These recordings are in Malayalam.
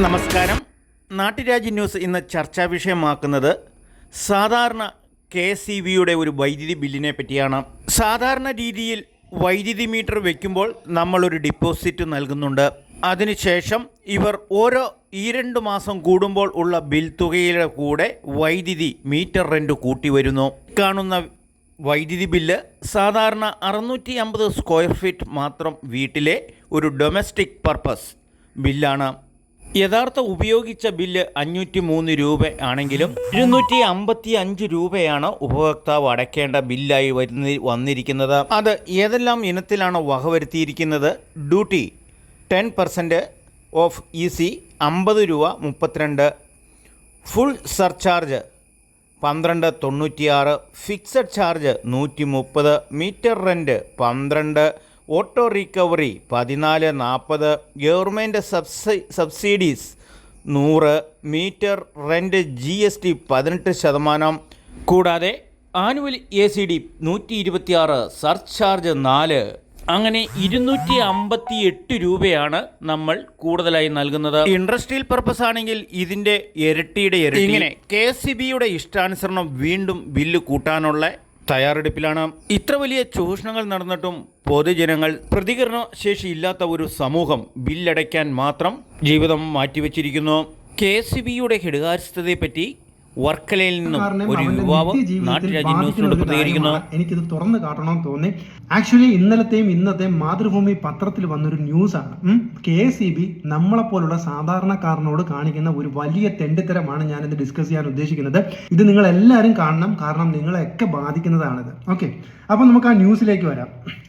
നമസ്കാരം. നാട്ടുരാജ്യ ന്യൂസ് ഇന്ന് ചർച്ചാ വിഷയമാക്കുന്നത് സാധാരണ കെ സി ബിയുടെ ഒരു വൈദ്യുതി ബില്ലിനെ പറ്റിയാണ്. സാധാരണ രീതിയിൽ വൈദ്യുതി മീറ്റർ വയ്ക്കുമ്പോൾ നമ്മളൊരു ഡിപ്പോസിറ്റ് നൽകുന്നുണ്ട്. അതിനുശേഷം ഇവർ ഓരോ ഈ രണ്ട് മാസം കൂടുമ്പോൾ ഉള്ള ബിൽ തുകയുടെ കൂടെ വൈദ്യുതി മീറ്റർ റെന്റ് കൂട്ടി വരുന്നു. കാണുന്ന വൈദ്യുതി ബില്ല് സാധാരണ അറുന്നൂറ്റി അമ്പത് സ്ക്വയർ ഫീറ്റ് മാത്രം വീട്ടിലെ ഒരു ഡൊമസ്റ്റിക് പർപ്പസ് ബില്ലാണ്. യഥാർത്ഥ ഉപയോഗിച്ച ബില്ല് അഞ്ഞൂറ്റി മൂന്ന് രൂപ ആണെങ്കിലും ഇരുന്നൂറ്റി അമ്പത്തി അഞ്ച് രൂപയാണ് ഉപഭോക്താവ് അടയ്ക്കേണ്ട ബില്ലായി വരുന്ന വന്നിരിക്കുന്നത്. അത് ഏതെല്ലാം ഇനത്തിലാണ് വകവരുത്തിയിരിക്കുന്നത്? Duty ten percent of E C അമ്പത് രൂപ മുപ്പത്തിരണ്ട്. ഫുൾ സർചാർജ് പന്ത്രണ്ട് തൊണ്ണൂറ്റിയാറ്. ഫിക്സഡ് ചാർജ് നൂറ്റി മുപ്പത് മീറ്റർ റെന്റ് പന്ത്രണ്ട്. ഓട്ടോ റിക്കവറി പതിനാല് നാൽപ്പത് ഗവൺമെന്റ് സബ്സി സബ്സിഡീസ് നൂറ്. Meter rent G S T പതിനെട്ട് ശതമാനം. കൂടാതെ ആനുവൽ എ സി ഡി നൂറ്റി ഇരുപത്തിയാറ് സർചാർജ് നാല്. അങ്ങനെ ഇരുന്നൂറ്റി അമ്പത്തി എട്ട് രൂപയാണ് നമ്മൾ കൂടുതലായി നൽകുന്നത്. ഇൻഡസ്ട്രിയൽ പർപ്പസ് ആണെങ്കിൽ ഇതിന്റെ ഇരട്ടിയുടെ ഇരട്ടി. ഇങ്ങനെ കെ സി ബിയുടെ ഇഷ്ടാനുസരണം വീണ്ടും ബില്ല് കൂട്ടാനുള്ള തയ്യാറെടുപ്പിലാണ്. ഇത്ര വലിയ ചൂഷണങ്ങൾ നടന്നിട്ടും പൊതുജനങ്ങൾ പ്രതികരണ ശേഷി ഇല്ലാത്ത ഒരു സമൂഹം ബില്ലടയ്ക്കാൻ മാത്രം ജീവിതം മാറ്റിവെച്ചിരിക്കുന്നു. കെ സി ബിയുടെ ഹിടുകാരിസ്ഥതയെപ്പറ്റി വർക്കലയിൽ നിന്നും ഒരു യുവാവ് നിത്യജീവിതത്തിൽ നാട്ടുരാജ്യ ന്യൂസിനോട് പ്രതികരിക്കുന്നു. എനിക്കിത് തുറന്നു കാട്ടണമെന്ന് തോന്നി. ആക്ച്വലി ഇന്നലത്തെയും ഇന്നത്തെയും മാതൃഭൂമി പത്രത്തിൽ വന്നൊരു ന്യൂസാണ്. കെ സി ബി നമ്മളെപ്പോലുള്ള സാധാരണക്കാരനോട് കാണിക്കുന്ന ഒരു വലിയ തെണ്ടിത്തരമാണ് ഞാനിത് ഡിസ്കസ് ചെയ്യാൻ ഉദ്ദേശിക്കുന്നത്. ഇത് നിങ്ങൾ എല്ലാവരും കാണണം കാരണം നിങ്ങളെയൊക്കെ ബാധിക്കുന്നതാണിത്. ഓക്കെ അപ്പോൾ നമുക്ക് ആ ന്യൂസിലേക്ക് വരാം.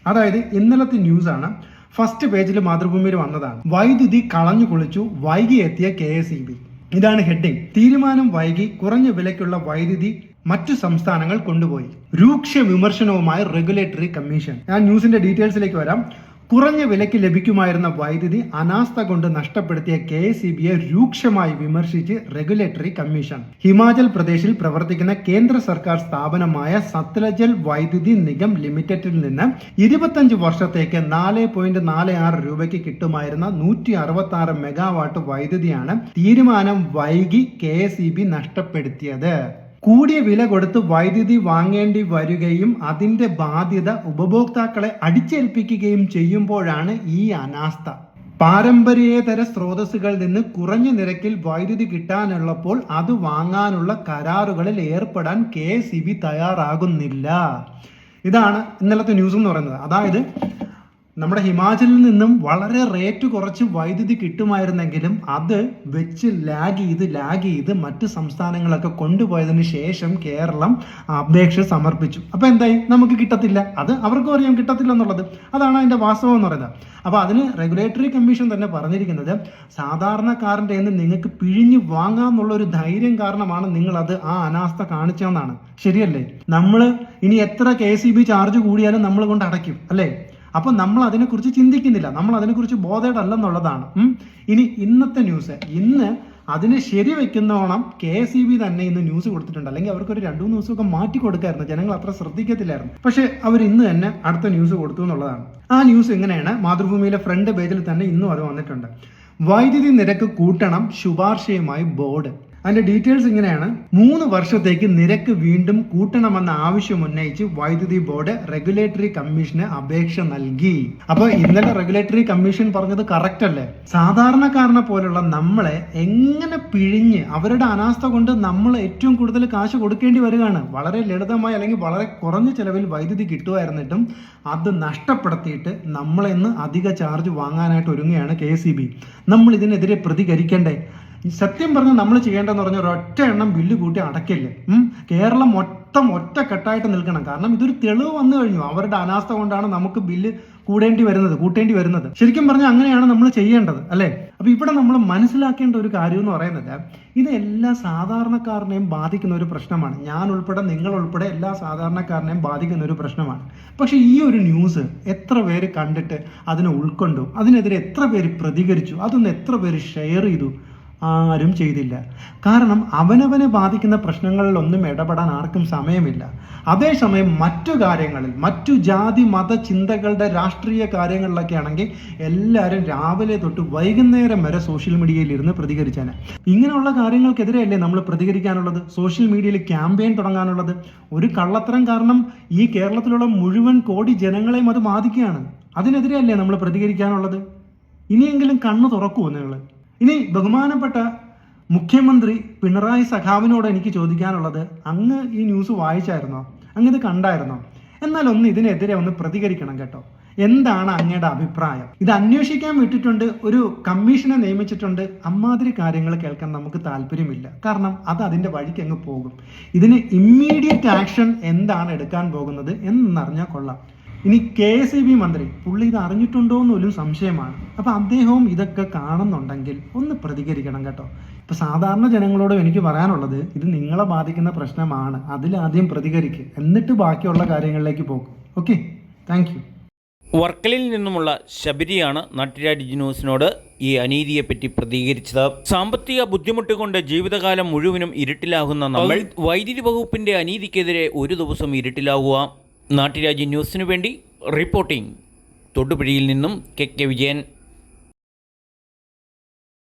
അതായത് ഇന്നലത്തെ ന്യൂസാണ്. ഫസ്റ്റ് പേജിൽ മാതൃഭൂമിയിൽ വന്നതാണ്. വൈദ്യുതി കളഞ്ഞു കുളിച്ചു വൈകി എത്തിയ കെ എസ് ഇ ബി. ഇതാണ് ഹെഡിംഗ് തീരുമാനം വൈകി കുറഞ്ഞ വിലയ്ക്കുള്ള വൈദ്യുതി മറ്റു സംസ്ഥാനങ്ങൾ കൊണ്ടുപോയി. രൂക്ഷ വിമർശനവുമായി റെഗുലേറ്ററി കമ്മീഷൻ ഞാൻ ന്യൂസിന്റെ ഡീറ്റെയിൽസിലേക്ക് വരാം. കുറഞ്ഞ വിലയ്ക്ക് ലഭിക്കുമായിരുന്ന വൈദ്യുതി അനാസ്ഥ കൊണ്ട് നഷ്ടപ്പെടുത്തിയ കെ എസ് ബിയെ രൂക്ഷമായി വിമർശിച്ച് റെഗുലേറ്ററി കമ്മീഷൻ. ഹിമാചൽ പ്രദേശിൽ പ്രവർത്തിക്കുന്ന കേന്ദ്ര സർക്കാർ സ്ഥാപനമായ സത്ലജൽ വൈദ്യുതി നിഗം ലിമിറ്റഡിൽ നിന്ന് ഇരുപത്തഞ്ച് വർഷത്തേക്ക് നാല് പോയിന്റ് നാല് ആറ് രൂപയ്ക്ക് കിട്ടുമായിരുന്ന നൂറ്റി അറുപത്തി ആറ് മെഗാവാട്ട് വൈദ്യുതിയാണ് തീരുമാനം വൈകി കെ എസ് ബി നഷ്ടപ്പെടുത്തിയത്. കൂടിയ വില കൊടുത്ത് വൈദ്യുതി വാങ്ങേണ്ടി വരികയും അതിന്റെ ബാധ്യത ഉപഭോക്താക്കളെ അടിച്ചേൽപ്പിക്കുകയും ചെയ്യുമ്പോഴാണ് ഈ അനാസ്ഥ. പാരമ്പര്യേതര സ്രോതസ്സുകളിൽ നിന്ന് കുറഞ്ഞ നിരക്കിൽ വൈദ്യുതി കിട്ടാനുള്ളപ്പോൾ അത് വാങ്ങാനുള്ള കരാറുകളിൽ ഏർപ്പെടാൻ കെ തയ്യാറാകുന്നില്ല. ഇതാണ് ഇന്നലത്തെ ന്യൂസ് എന്ന് പറയുന്നത്. അതായത് നമ്മുടെ ഹിമാചലിൽ നിന്നും വളരെ റേറ്റ് കുറച്ച് വൈദ്യുതി കിട്ടുമായിരുന്നെങ്കിലും അത് വെച്ച് ലാഗ് ചെയ്ത് ലാഗ് ചെയ്ത് മറ്റ് സംസ്ഥാനങ്ങളൊക്കെ കൊണ്ടുപോയതിന് ശേഷം കേരളം അപേക്ഷ സമർപ്പിച്ചു. അപ്പോൾ എന്തായി? നമുക്ക് കിട്ടത്തില്ല. അത് അവർക്കും അറിയാം കിട്ടത്തില്ല എന്നുള്ളത്. അതാണ് അതിന്റെ വാസ്തവം എന്ന് പറയുന്നത്. അപ്പോൾ അതിന് റെഗുലേറ്ററി കമ്മീഷൻ തന്നെ പറഞ്ഞിരിക്കുന്നത് സാധാരണക്കാരന്റെ നിന്ന് നിങ്ങൾക്ക് പിഴിഞ്ഞു വാങ്ങാമെന്നുള്ള ഒരു ധൈര്യം കാരണമാണ് നിങ്ങൾ അത് ആ അനാസ്ഥ കാണിച്ചതെന്നാണ്. ശരിയല്ലേ? നമ്മൾ ഇനി എത്ര കെ സി ബി ചാർജ് കൂടിയാലും നമ്മൾ കൊണ്ട് അടയ്ക്കും അല്ലേ? അപ്പൊ നമ്മൾ അതിനെക്കുറിച്ച് ചിന്തിക്കുന്നില്ല. നമ്മൾ അതിനെക്കുറിച്ച് ബോധേഡ് അല്ലെന്നുള്ളതാണ് ഇനി ഇന്നത്തെ ന്യൂസ് ഇന്ന് അതിനെ ശരിവെക്കുന്നോണം കെ എസ് ഇ ബി തന്നെ ഇന്ന് ന്യൂസ് കൊടുത്തിട്ടുണ്ട്. അല്ലെങ്കിൽ അവർക്ക് ഒരു രണ്ടു മൂന്ന് ദിവസമൊക്കെ മാറ്റി കൊടുക്കായിരുന്നു. ജനങ്ങൾ അത്ര ശ്രദ്ധിക്കത്തില്ലായിരുന്നു. പക്ഷെ അവർ ഇന്ന് തന്നെ അടുത്ത ന്യൂസ് കൊടുത്തു എന്നുള്ളതാണ്. ആ ന്യൂസ് എങ്ങനെയാണ്? മാതൃഭൂമിയിലെ ഫ്രണ്ട് പേജിൽ തന്നെ ഇന്നും അത് വന്നിട്ടുണ്ട്. വൈദ്യുതി നിരക്ക് കൂട്ടണം ശുപാർശയുമായി ബോർഡ്. അതിന്റെ ഡീറ്റെയിൽസ് ഇങ്ങനെയാണ്. മൂന്ന് വർഷത്തേക്ക് നിരക്ക് വീണ്ടും കൂട്ടണമെന്ന ആവശ്യം ഉന്നയിച്ച് വൈദ്യുതി ബോർഡ് റെഗുലേറ്ററി കമ്മീഷന് അപേക്ഷ നൽകി. അപ്പൊ ഇന്നലെ റെഗുലേറ്ററി കമ്മീഷൻ പറഞ്ഞത് കറക്റ്റ് അല്ലേ? സാധാരണക്കാരനെ പോലുള്ള നമ്മളെ എങ്ങനെ പിഴിഞ്ഞ് അവരുടെ അനാസ്ഥ കൊണ്ട് നമ്മൾ ഏറ്റവും കൂടുതൽ കാശ് കൊടുക്കേണ്ടി വരികയാണ്. വളരെ ലളിതമായി അല്ലെങ്കിൽ വളരെ കുറഞ്ഞ ചെലവിൽ വൈദ്യുതി കിട്ടുമായിരുന്നിട്ടും അത് നഷ്ടപ്പെടുത്തിയിട്ട് നമ്മളെന്ന് അധിക ചാർജ് വാങ്ങാനായിട്ട് ഒരുങ്ങുകയാണ് കെ നമ്മൾ ഇതിനെതിരെ പ്രതികരിക്കണ്ടേ? സത്യം പറഞ്ഞാൽ നമ്മൾ ചെയ്യേണ്ടതെന്ന് പറഞ്ഞാൽ ഒരൊറ്റ എണ്ണം ബില്ല് കൂട്ടി അടയ്ക്കില്ലേ? കേരളം മൊത്തം ഒറ്റ കെട്ടായിട്ട് നിൽക്കണം. കാരണം ഇതൊരു തെളിവ് വന്നു കഴിഞ്ഞു. അവരുടെ അനാസ്ഥ കൊണ്ടാണ് നമുക്ക് ബില്ല് കൂടേണ്ടി വരുന്നത് കൂട്ടേണ്ടി വരുന്നത്. ശരിക്കും പറഞ്ഞാൽ അങ്ങനെയാണ് നമ്മൾ ചെയ്യേണ്ടത് അല്ലേ? അപ്പൊ ഇവിടെ നമ്മൾ മനസ്സിലാക്കേണ്ട ഒരു കാര്യം എന്ന് പറയുന്നത് ഇത് എല്ലാ സാധാരണക്കാരനെയും ബാധിക്കുന്ന ഒരു പ്രശ്നമാണ്. ഞാൻ ഉൾപ്പെടെ നിങ്ങൾ ഉൾപ്പെടെ എല്ലാ സാധാരണക്കാരനെയും ബാധിക്കുന്ന ഒരു പ്രശ്നമാണ്. പക്ഷെ ഈ ഒരു ന്യൂസ് എത്ര പേര് കണ്ടിട്ട് അതിനെ ഉൾക്കൊണ്ടു? അതിനെതിരെ എത്ര പേര് പ്രതികരിച്ചു? അതൊന്ന് എത്ര പേര് ഷെയർ ചെയ്തു? ആരും ചെയ്തില്ല. കാരണം അവനവനെ ബാധിക്കുന്ന പ്രശ്നങ്ങളിലൊന്നും ഇടപെടാൻ ആർക്കും സമയമില്ല. അതേസമയം മറ്റു കാര്യങ്ങളിൽ മറ്റു ജാതി മത ചിന്തകളുടെ രാഷ്ട്രീയ കാര്യങ്ങളിലൊക്കെ ആണെങ്കിൽ എല്ലാവരും രാവിലെ തൊട്ട് വൈകുന്നേരം വരെ സോഷ്യൽ മീഡിയയിൽ ഇരുന്ന് പ്രതികരിച്ചാണ്. ഇങ്ങനെയുള്ള കാര്യങ്ങൾക്കെതിരെയല്ലേ നമ്മൾ പ്രതികരിക്കാനുള്ളത്? സോഷ്യൽ മീഡിയയിൽ ക്യാമ്പയിൻ തുടങ്ങാനുള്ളത്? ഒരു കള്ളത്തരം കാരണം ഈ കേരളത്തിലുള്ള മുഴുവൻ കോടി ജനങ്ങളെയും അത് ബാധിക്കുകയാണ്. അതിനെതിരെയല്ലേ നമ്മൾ പ്രതികരിക്കാനുള്ളത്? ഇനിയെങ്കിലും കണ്ണു തുറക്കുമോ നിങ്ങൾ. ഇനി ബഹുമാനപ്പെട്ട മുഖ്യമന്ത്രി പിണറായി സഖാവിനോട് എനിക്ക് ചോദിക്കാനുള്ളത് അങ്ങ് ഈ ന്യൂസ് വായിച്ചായിരുന്നോ? അങ്ങ് ഇത് കണ്ടായിരുന്നോ? എന്നാൽ ഒന്ന് ഇതിനെതിരെ ഒന്ന് പ്രതികരിക്കണം കേട്ടോ. എന്താണ് അങ്ങയുടെ അഭിപ്രായം? ഇത് അന്വേഷിക്കാൻ വിട്ടിട്ടുണ്ട് ഒരു കമ്മീഷനെ നിയമിച്ചിട്ടുണ്ട്. അമ്മാതിരി കാര്യങ്ങൾ കേൾക്കാൻ നമുക്ക് താല്പര്യമില്ല. കാരണം അത് അതിന്റെ വഴിക്ക് അങ്ങ് പോകും. ഇതിന് ഇമ്മീഡിയറ്റ് ആക്ഷൻ എന്താണ് എടുക്കാൻ പോകുന്നത് എന്നറിഞ്ഞാൽ കൊള്ളാം. ഇനി കെ എസ് ഇ ബി മന്ത്രി പുള്ളി ഇത് അറിഞ്ഞിട്ടുണ്ടോ എന്നൊരു സംശയമാണ്. അപ്പൊ അദ്ദേഹവും ഇതൊക്കെ കാണുന്നുണ്ടെങ്കിൽ ഒന്ന് പ്രതികരിക്കണം കേട്ടോ. ഇപ്പൊ സാധാരണ ജനങ്ങളോടും എനിക്ക് പറയാനുള്ളത് ഇത് നിങ്ങളെ ബാധിക്കുന്ന പ്രശ്നമാണ്. അതിലാദ്യം പ്രതികരിക്കുക എന്നിട്ട് ബാക്കിയുള്ള കാര്യങ്ങളിലേക്ക് പോകും. ഓക്കെ? താങ്ക് വർക്കലിൽ നിന്നുമുള്ള ശബരിയാണ് നാട്ടുരാജ്യ ന്യൂസിനോട് ഈ അനീതിയെപ്പറ്റി പ്രതികരിച്ചത്. സാമ്പത്തിക ബുദ്ധിമുട്ട് കൊണ്ട് ജീവിതകാലം മുഴുവനും ഇരുട്ടിലാകുന്ന നമ്മൾ വൈദ്യുതി വകുപ്പിന്റെ അനീതിക്കെതിരെ ഒരു ദിവസം ഇരുട്ടിലാവുക നാട്ടുരാജ്യ ന്യൂസിനു വേണ്ടി റിപ്പോർട്ടിംഗ് തൊടുപുഴയിൽ നിന്നും കെ കെ വിജയൻ